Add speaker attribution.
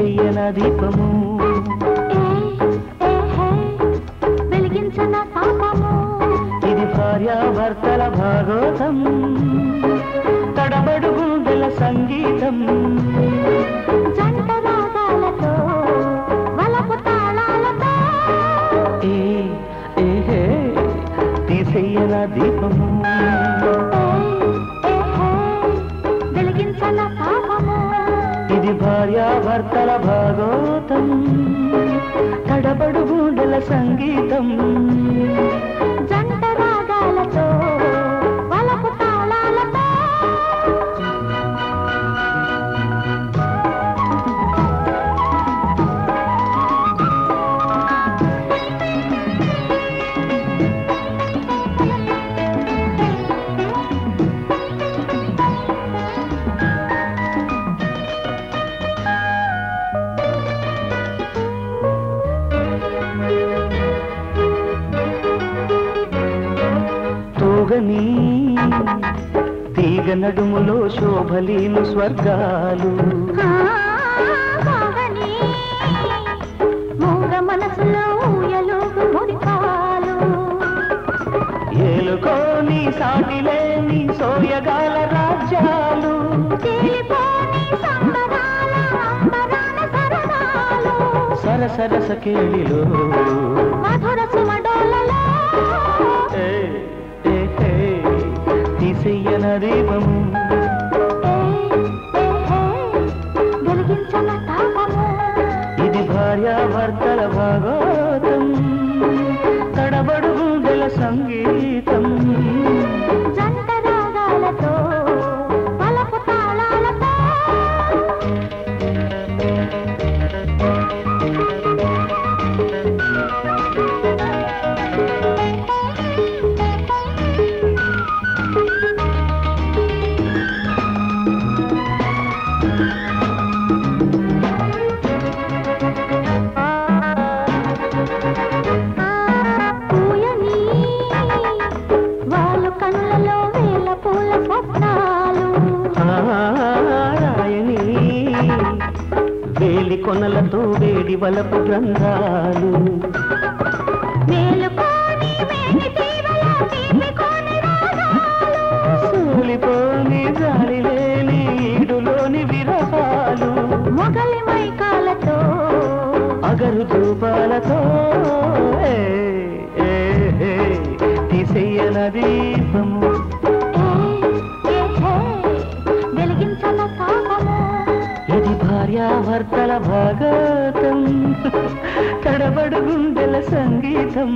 Speaker 1: తీసెయ్యన దీపము?
Speaker 2: వెలిగించన తాపము
Speaker 1: ఇది భార్యాభర్తల భాగోతం తడబడు గుండెల సంగీతం తీసెయ్యన దీపము? ఇది భార్యాభర్తల భాగోతం. తడబడు గుండెల సంగీతం. తూగని తీగ నడుములో శోభలీను స్వర్గాలు. ఏలుకోని సాటిలేని సోయగాల రాజ్యాలు. సరసరస కేళిలో భర్తల భాగోతం తడబడు గుండెల సంగీతం.
Speaker 2: వేలి
Speaker 1: కొనలతో వేడి వలపు గ్రంథాలు. సూలిపోని గాలి లేని ఈడులోని విరహాలు.
Speaker 2: మొగలి మైకాలతో.
Speaker 1: అగరు ధూపాలతో ఏ, వార్తల భాగతం తడబడు గుండెల సంగీతం.